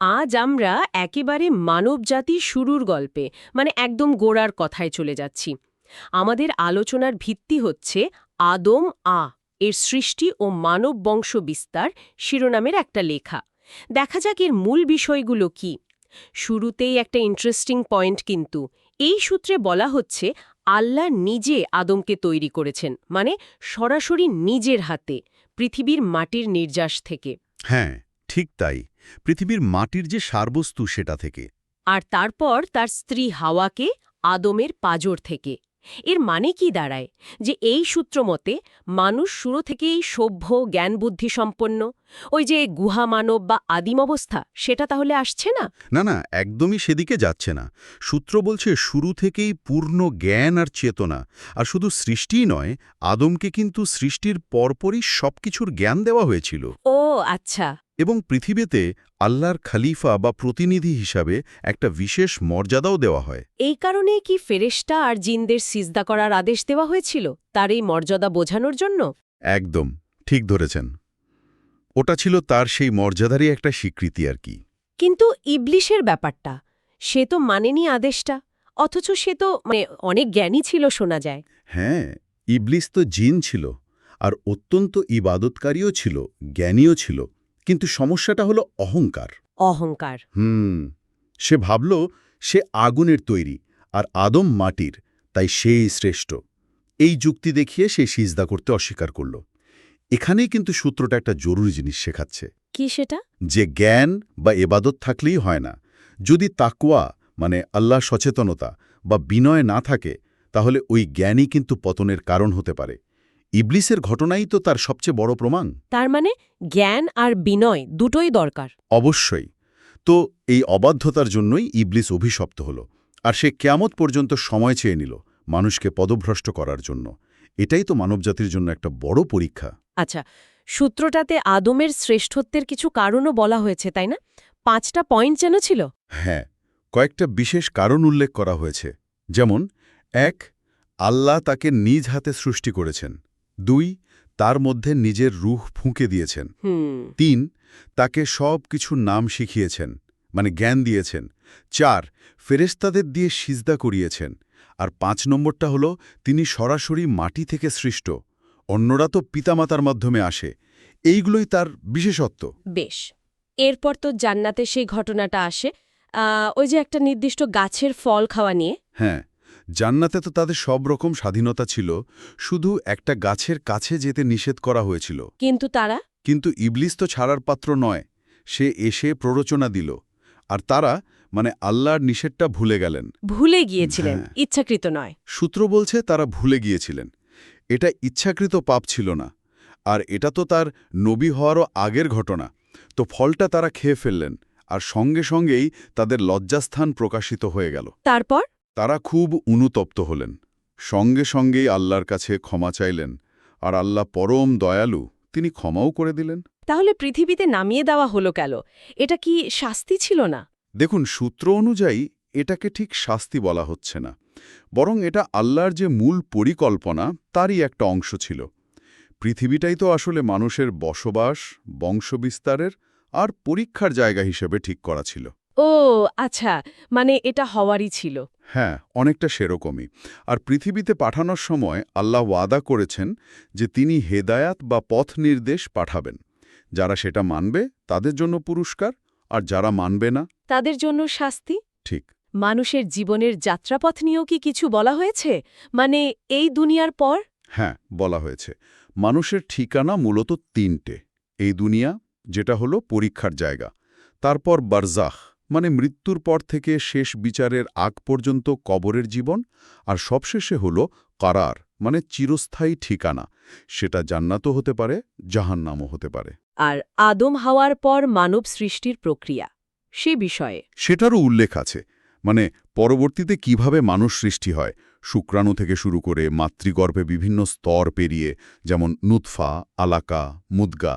আজ আমরা একেবারে মানবজাতির শুরুর গল্পে মানে একদম গোড়ার কথায় চলে যাচ্ছি। আমাদের আলোচনার ভিত্তি হচ্ছে আদম আ, এর সৃষ্টি ও মানব বংশ বিস্তার শিরোনামের একটা লেখা। দেখা যাক এর মূল বিষয়গুলো কি। শুরুতেই একটা ইন্টারেস্টিং পয়েন্ট কিন্তু। এই সূত্রে বলা হচ্ছে আল্লাহ নিজে আদমকে তৈরি করেছেন মানে সরাসরি নিজের হাতে, পৃথিবীর মাটির নির্যাস থেকে। হ্যাঁ ঠিক তাই পৃথিবীর মাটির যে সারবস্তু সেটা থেকে। আর তারপর তার স্ত্রী হাওয়াকে আদমের পাজর থেকে। এর মানে কি দাঁড়ায়? যে এই সূত্র মতে মানুষ শুরু থেকেই সভ্য জ্ঞান বুদ্ধি সম্পন্ন। ওই যে গুহা মানব বা আদিম অবস্থা সেটা তাহলে আসছে না? না না একদমই সেদিকে যাচ্ছে না। সূত্র বলছে শুরু থেকেই পূর্ণ জ্ঞান আর চেতনা। আর শুধু সৃষ্টিই নয় আদমকে কিন্তু সৃষ্টির পরপরই সবকিছুর জ্ঞান দেওয়া হয়েছিল। ও আচ্ছা। এবং পৃথিবীতে আল্লাহর খালিফা বা প্রতিনিধি হিসাবে একটা বিশেষ মর্যাদাও দেওয়া হয়। এই কারণে কি ফেরেশতা আর জিনদের সিজদা করার আদেশ দেওয়া হয়েছিল? তার এই মর্যাদা বোঝানোর জন্য? একদম ঠিক ধরেছেন। ওটা ছিল তার সেই মর্যাদারই একটা স্বীকৃতি আর কি। কিন্তু ইবলিশের ব্যাপারটা সে তো মানেনি আদেশটা অথচ সে তো মানে অনেক জ্ঞানী ছিল শোনা যায়। হ্যাঁ ইবলিস তো জিন ছিল আর অত্যন্ত ইবাদতকারীও ছিল জ্ঞানীও ছিল। কিন্তু সমস্যাটা হলো অহংকার। অহংকার। হুম সে ভাবল সে আগুনের তৈরি আর আদম মাটির তাই সেই শ্রেষ্ঠ। এই যুক্তি দেখিয়ে সে সিজদা করতে অস্বীকার করল। এখানেই কিন্তু সূত্রটা একটা জরুরি জিনিস শেখাচ্ছে। কি সেটা? যে জ্ঞান বা এবাদত থাকলেই হয় না। যদি তাকুয়া মানে আল্লাহ সচেতনতা বা বিনয় না থাকে তাহলে ওই জ্ঞানই কিন্তু পতনের কারণ হতে পারে। ইবলিসের ঘটনাই তো তার সবচেয়ে বড় প্রমাণ। তার মানে জ্ঞান আর বিনয় দুটোই দরকার। অবশ্যই। তো এই অবাধ্যতার জন্যই ইবলিস অভিশপ্ত হল আর সে কেয়ামত পর্যন্ত সময় চেয়ে নিল মানুষকে পদভ্রষ্ট করার জন্য। এটাই তো মানবজাতির জন্য একটা বড় পরীক্ষা। আচ্ছা সূত্রটাতে আদমের শ্রেষ্ঠত্বের কিছু কারণও বলা হয়েছে তাই না? পাঁচটা পয়েন্ট যেন ছিল। হ্যাঁ কয়েকটা বিশেষ কারণ উল্লেখ করা হয়েছে। যেমন এক আল্লাহ তাকে নিজ হাতে সৃষ্টি করেছেন। দুই তার মধ্যে নিজের রুহ ফুঁকে দিয়েছেন। তিন তাকে সব কিছুর নাম শিখিয়েছেন মানে জ্ঞান দিয়েছেন। চার ফেরেস্তাদের দিয়ে সিজদা করিয়েছেন। আর পাঁচ নম্বরটা হল তিনি সরাসরি মাটি থেকে সৃষ্ট। অন্যরা তো পিতামাতার মাধ্যমে আসে। এইগুলোই তার বিশেষত্ব। বেশ। এরপর তো জান্নাতে সেই ঘটনাটা আসে। ওই যে একটা নির্দিষ্ট গাছের ফল খাওয়া নিয়ে। হ্যাঁ। জান্নাতে তো তাদের সব রকম স্বাধীনতা ছিল শুধু একটা গাছের কাছে যেতে নিষেধ করা হয়েছিল। কিন্তু তারা? কিন্তু ইবলিস তো ছাড়ার পাত্র নয় সে এসে প্ররোচনা দিল আর তারা মানে আল্লাহর নিষেধটা ভুলে গেলেন। ভুলে গিয়েছিলেন হ্যাঁ। ইচ্ছাকৃত নয়। সূত্র বলছে তারা ভুলে গিয়েছিলেন। এটা ইচ্ছাকৃত পাপ ছিল না আর এটা তো তার নবী হওয়ারও আগের ঘটনা। তো ফলটা তারা খেয়ে ফেললেন আর সঙ্গে সঙ্গেই তাদের লজ্জাস্থান প্রকাশিত হয়ে গেল। তারপর? তারা খুব অনুতপ্ত হলেন। সঙ্গে সঙ্গেই আল্লাহর কাছে ক্ষমা চাইলেন আর আল্লাহ পরম দয়ালু তিনি ক্ষমাও করে দিলেন। তাহলে পৃথিবীতে নামিয়ে দেওয়া হলো কেন? এটা কি শাস্তি ছিল না? দেখুন সূত্র অনুযায়ী এটাকে ঠিক শাস্তি বলা হচ্ছে না। বরং এটা আল্লাহর যে মূল পরিকল্পনা তারই একটা অংশ ছিল। পৃথিবীটাই তো আসলে মানুষের বসবাস বংশবিস্তারের আর পরীক্ষার জায়গা হিসেবে ঠিক করা ছিল। ও আচ্ছা মানে এটা হওয়ারই ছিল। হ্যাঁ অনেকটা সেরকমই। আর পৃথিবীতে পাঠানোর সময় আল্লাহ ওয়াদা করেছেন যে তিনি হেদায়াত বা পথ নির্দেশ পাঠাবেন। যারা সেটা মানবে তাদের জন্য পুরস্কার আর যারা মানবে না তাদের জন্য শাস্তি? ঠিক। মানুষের জীবনের যাত্রাপথ নিয়েও কি কিছু বলা হয়েছে? মানে এই দুনিয়ার পর? হ্যাঁ বলা হয়েছে। মানুষের ঠিকানা মূলত তিনটে। এই দুনিয়া যেটা হলো পরীক্ষার জায়গা তারপর বারজাখ মানে মৃত্যুর পর থেকে শেষ বিচারের আগ পর্যন্ত কবরের জীবন আর সবশেষে হলো কারার মানে চিরস্থায়ী ঠিকানা। সেটা জান্নাতও হতে পারে জাহান্নামও হতে পারে। আর আদম হাওয়ার পর মানব সৃষ্টির প্রক্রিয়া সে বিষয়ে। সেটারও উল্লেখ আছে মানে পরবর্তীতে কীভাবে মানুষ সৃষ্টি হয়। শুক্রাণু থেকে শুরু করে মাতৃগর্ভে বিভিন্ন স্তর পেরিয়ে যেমন নুৎফা আলাকা মুদগা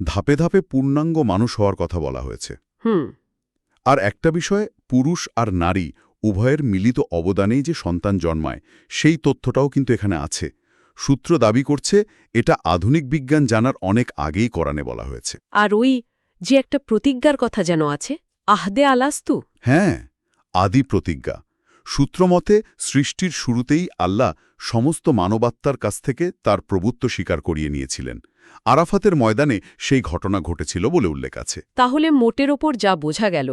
ধাপে ধাপে পূর্ণাঙ্গ মানুষ হওয়ার কথা বলা হয়েছে। হুম। আর একটা বিষয়ে পুরুষ আর নারী উভয়ের মিলিত অবদানেই যে সন্তান জন্মায় সেই তথ্যটাও কিন্তু এখানে আছে। সূত্র দাবি করছে এটা আধুনিক বিজ্ঞান জানার অনেক আগেই করানে বলা হয়েছে। আর ওই যে একটা প্রতিজ্ঞার কথা যেন আছে আহদে আলাস্তু? হ্যাঁ আদি প্রতিজ্ঞা। সূত্রমতে সৃষ্টির শুরুতেই আল্লাহ সমস্ত মানবাত্মার কাছ থেকে তার প্রভুত্ব স্বীকার করিয়ে নিয়েছিলেন। আরাফাতের ময়দানে সেই ঘটনা ঘটেছিল বলে উল্লেখ আছে। তাহলে মোটের ওপর যা বোঝা গেল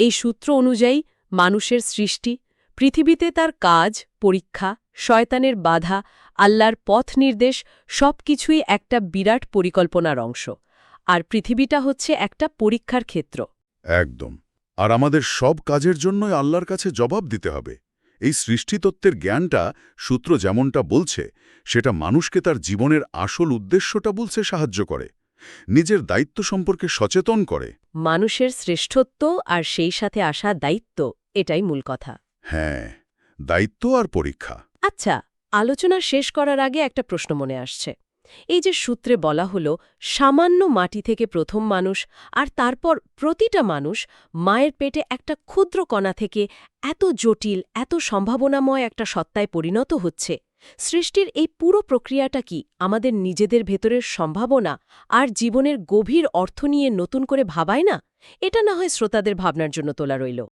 এই সূত্র অনুযায়ী মানুষের সৃষ্টি পৃথিবীতে তার কাজ পরীক্ষা শয়তানের বাধা আল্লাহর পথ নির্দেশ সবকিছুই একটা বিরাট পরিকল্পনার অংশ। আর পৃথিবীটা হচ্ছে একটা পরীক্ষার ক্ষেত্র। একদম। আর আমাদের সব কাজের জন্যই আল্লাহর কাছে জবাব দিতে হবে। এই সৃষ্টিতত্ত্বের জ্ঞানটা সূত্র যেমনটা বলছে সেটা মানুষকে তার জীবনের আসল উদ্দেশ্যটা বলছে সাহায্য করে নিজের দায়িত্ব সম্পর্কে সচেতন করে। মানুষের শ্রেষ্ঠত্ব আর সেই সাথে আসা দায়িত্ব এটাই মূল কথা। হ্যাঁ দায়িত্ব আর পরীক্ষা। আচ্ছা আলোচনা শেষ করার আগে একটা প্রশ্ন মনে আসছে। এই যে সূত্রে বলা হলো, সামান্য মাটি থেকে প্রথম মানুষ আর তারপর প্রতিটা মানুষ মায়ের পেটে একটা ক্ষুদ্র কণা থেকে এত জটিল, এত সম্ভাবনাময় একটা সত্তায় পরিণত হচ্ছে। সৃষ্টির এই পুরো প্রক্রিয়াটা কি আমাদের নিজেদের ভেতরের সম্ভাবনা আর জীবনের গভীর অর্থ নিয়ে নতুন করে ভাবায় না? এটা না হয় শ্রোতাদের ভাবনার জন্য তোলা রইল।